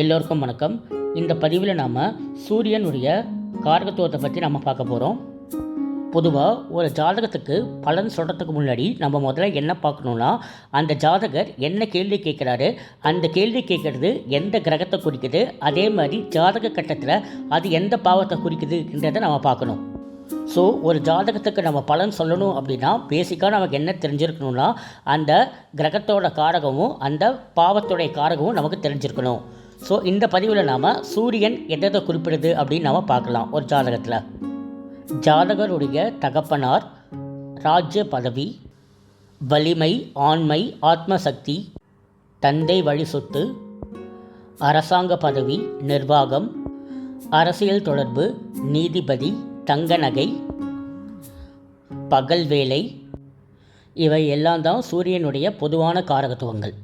எல்லோருக்கும் வணக்கம். இந்த பதிவில் நாம் சூரியனுடைய காரகத்துவத்தை பற்றி நம்ம பார்க்க போகிறோம் பொதுவாக ஒரு ஜாதகத்துக்கு பலன் சொல்கிறதுக்கு முன்னாடி நம்ம முதல்ல என்ன பார்க்கணுன்னா அந்த ஜாதகர் என்ன கேள்வி கேட்குறாரு அந்த கேள்வி கேட்குறது எந்த கிரகத்தை குறிக்குது அதே மாதிரி ஜாதக கட்டத்தில் அது எந்த பாவத்தை குறிக்குதுன்றதை நம்ம பார்க்கணும். ஸோ ஒரு ஜாதகத்துக்கு நம்ம பலன் சொல்லணும் அப்படின்னா பேசிக்காக நமக்கு என்ன தெரிஞ்சிருக்கணும்னா அந்த கிரகத்தோட காரகமும் அந்த பாவத்துடைய காரகமும் நமக்கு தெரிஞ்சிருக்கணும். ஸோ இந்த பதிவில் நாம் சூரியன் எதை குறிப்பிடுது அப்படின்னு நாம் பார்க்கலாம். ஒரு ஜாதகத்தில். ஜாதகருடைய தகப்பனார் ராஜ்ய பதவி வலிமை ஆண்மை ஆத்மசக்தி தந்தை வழி சொத்து அரசாங்க பதவி நிர்வாகம் அரசியல் தொடர்பு நீதிபதி தங்க நகை பகல் வேலை இவை எல்லாம் தான் சூரியனுடைய பொதுவான காரகத்துவங்கள்.